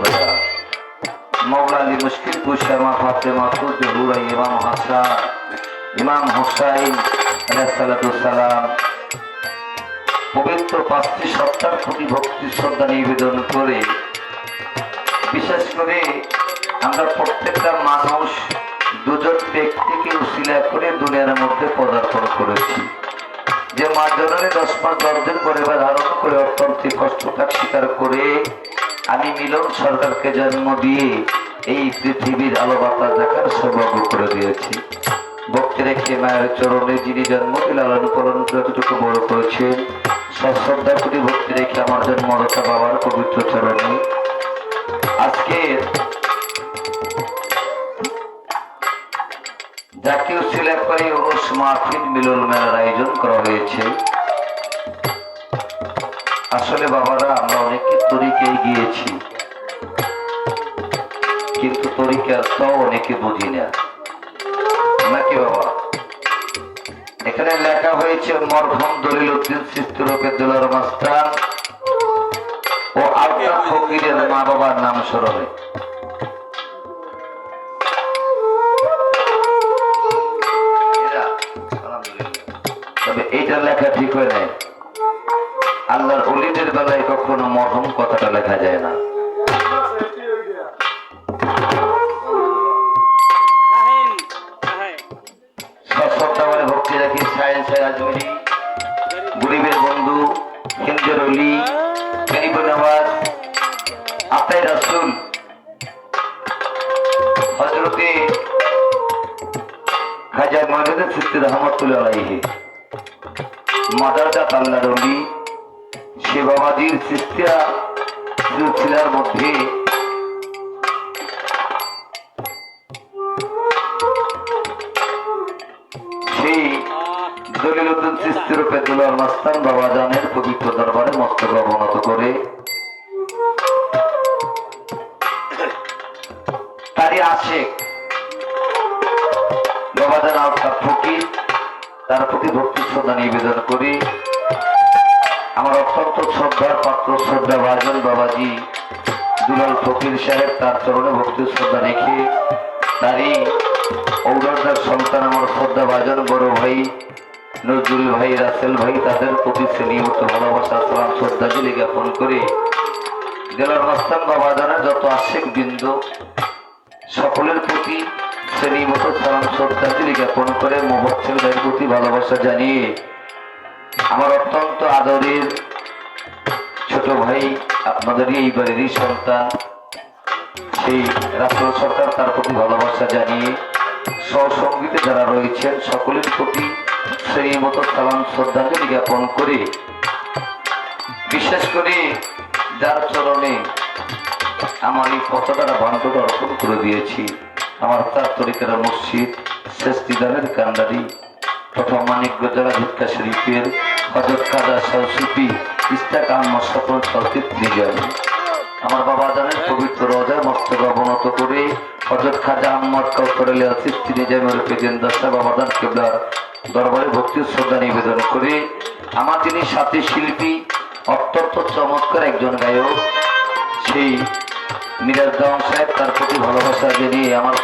বলা মৌলা আলী মুশকিল কুশামা ফাতেমা তুজহুরা ইমাম হাসান ইমাম হুসাইন আলাইসালাম পবিত্র পাঁচটি সত্তার প্রতি ভক্তি শ্রদ্ধা নিবেদন করে বিশেষ করে আমরা প্রত্যেকটা মানুষ দুজন ব্যক্তিকে উশিলা করে দুনিয়ার মধ্যে পদার্পণ করেছি। যে মা জননী দশ মাস দশ দিন পরিবার ধারণ করে অত্যন্ত কষ্টটাক স্বীকার করে আমি মিলন সরকারকে জন্ম দিয়ে এই পৃথিবীর আলো বাতাস দেখার সৌভাগ্য করে দিয়েছি। ভক্তি রেখে মায়ের চরণে যিনি জন্ম লালন পালন করে যতটুকু বড় করেছেন সশ্রদ্ধা কোটি ভক্তি রেখে আমার জন্মদাতা বাবার পবিত্র চরণে। আজকে জাতীয় সিলেক্ট করে উরুস মাহফিল মিলন মেলার আয়োজন করা হয়েছে। আসলে বাবারা, আমরা অনেকে তরিকে গিয়েছি কিন্তু তরিকে তো অনেকে বুঝি না। নাকি বাবা? এখানে লেখা হয়েছে, মরহম দলিল উদ্দিন সিস্তুরকে দুলার মাস্টার ও আলতা ফকিরের মা বাবার নাম স্মরণে। অলিদের বেলায় কখনো মরহম কথাটা লেখা যায় না। সিস্তিয়া সিলসিলার মধ্যে। সেই দলিল উদ্দিন সিস্তির পেদুলার মাস্তান বাবা জানের পবিত্র দরবারে মস্তক অবনত করে। তারই আশেক বাবা জান আলতার ফকির, তার প্রতি ভক্তি শ্রদ্ধা নিবেদন করি অত্যন্ত শ্রদ্ধার পাত্র, শ্রদ্ধা ভাজন বাবাজি, দুলাল ফকির সাহেব, তার চরণে ভক্তি শ্রদ্ধা রেখে তারই ঔরদার সন্তান আমার শ্রদ্ধা ভাজন বড় ভাই, নজরুল ভাই, রাসেল ভাই, তাদের প্রতি শ্রেণীমতো ভালোবাসা সালাম শ্রদ্ধাঞ্জলি জ্ঞাপন করে জেলার মাস্তান বাবা জানা যত আশেক বৃন্দ, সকলের প্রতি শ্রেণীমতো সালাম, শ্রদ্ধাঞ্জলি জ্ঞাপন করে মোহচ্ছেল ভাইয়ের প্রতি ভালোবাসা জানিয়ে আমার অত্যন্ত আদরের ছোট ভাই, আপনাদেরই এই বাড়িরই সন্তান। সেই রাষ্ট্র সরকার তার প্রতি ভালোবাসা জানিয়ে সহসঙ্গীতে যারা রয়েছেন, সকলের প্রতি সেই মতো সালাম শ্রদ্ধাঞ্জলি জ্ঞাপন করে, বিশেষ করে যার চরণে আমার এই কতটা বান্ধবটা অর্পণ করে দিয়েছি। আমার তার তরিকার মসজিদ, শেষ দিদানের কান্ডারি তথা মানিক জেলা ভিক্ষা শরীফের হজরত কাদা সরস্বতী আমার বাবা জানেন, পবিত্র রজায় মস্তক অবনত করে হজরত শ্রদ্ধা নিবেদন গায়ক, সেই মিরাজ তার প্রতি ভালোবাসা আমার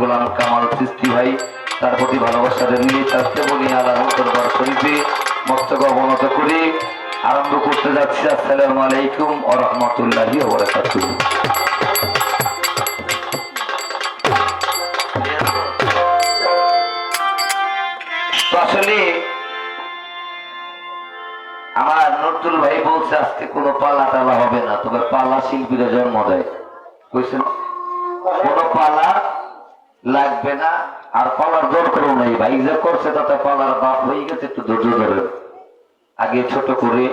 গোলাম কামাল তিস্তি ভাই, তার প্রতি ভালোবাসা জানিয়ে তাতে বলি আল্লাহ শরীফে মস্তক অবনত করে। আরম্ভ করতে যাচ্ছি। আসসালামু আলাইকুম ও রহমতুল্লাহি আমার নজরুল ভাই বলছে, আজকে কোনো পালা টালা হবে না। তবে পালা শিল্পীরা জন্ম দেয়। বুঝছেন? কোনো পালা লাগবে না, আর পালার দরকারও নেই। ভাই যে করছে তাতে পালার বাপ হয়ে গেছে, একটু ধৈর্য ধরে আগে ছোট করে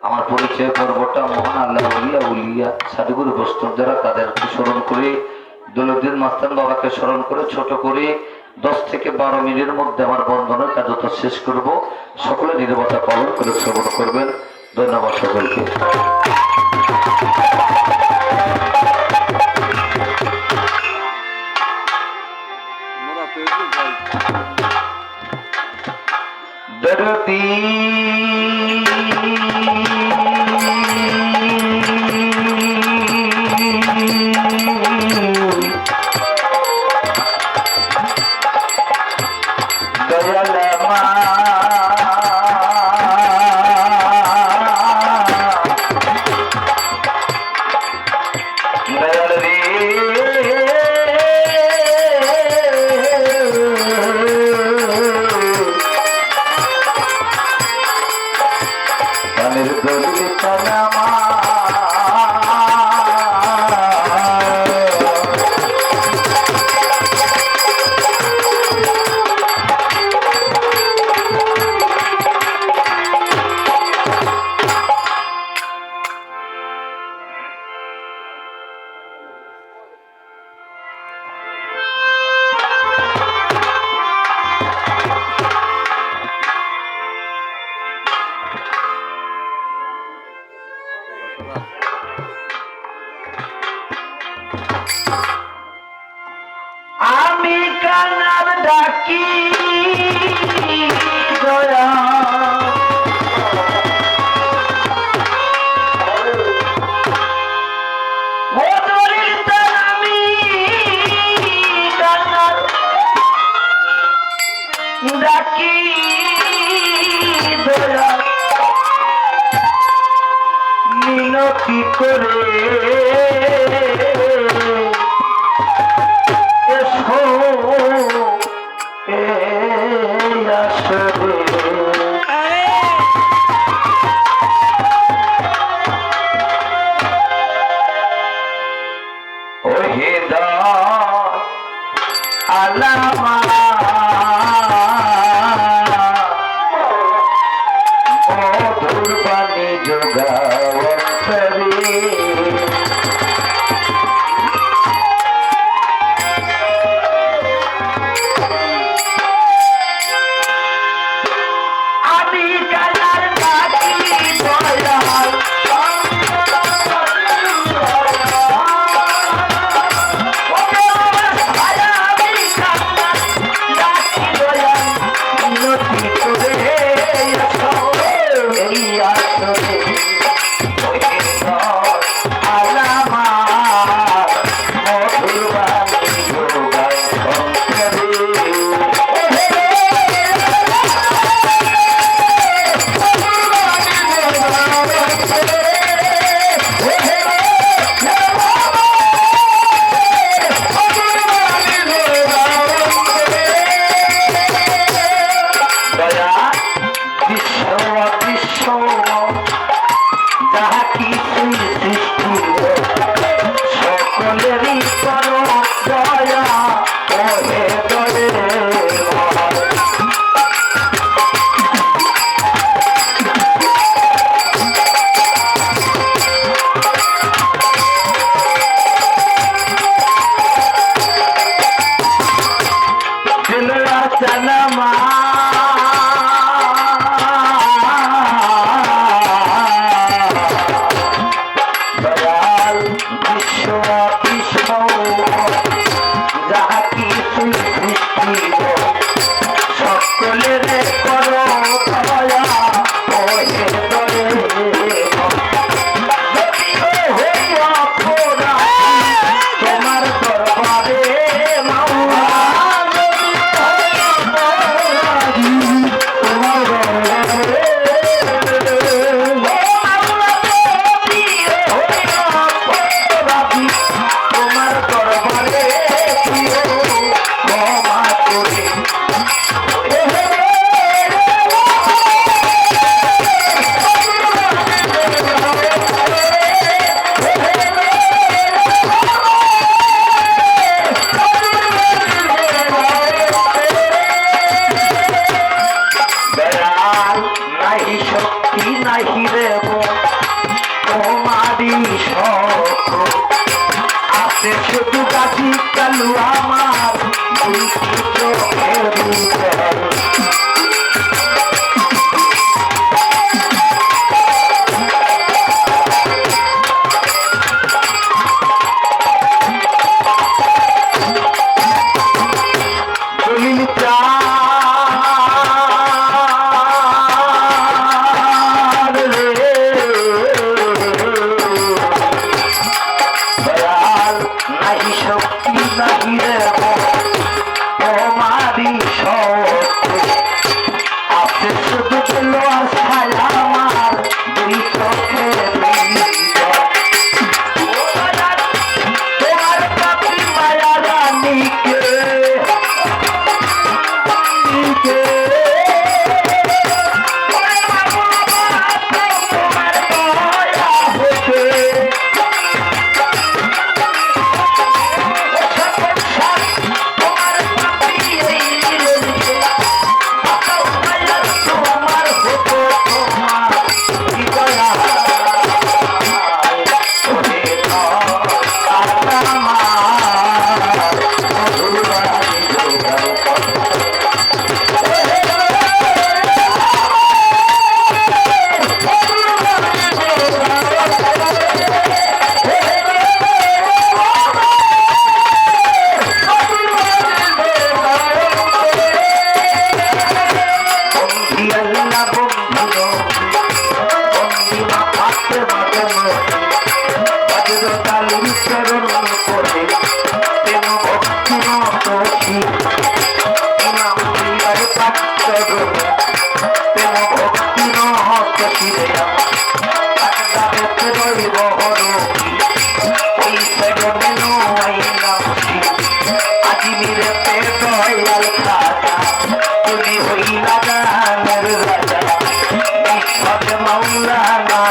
আমার পরিচয় পর্বটা মহান আল্লাহ উলিয়া উলিয়া সাধুগুরু বৈষ্ণব যারা তাদেরকে স্মরণ করে, দলুদ্দিন মাস্তান বাবাকে স্মরণ করে, ছোট করে দশ থেকে বারো মিনিটের মধ্যে আমার বন্ধনের কার্যতা শেষ করব। সকলে নিরবতা পালন করে শ্রবণ করবেন। ধন্যবাদ সকলকে। দরদি जगती ডাকি দয়া মিনতি করে এসো এই আসরে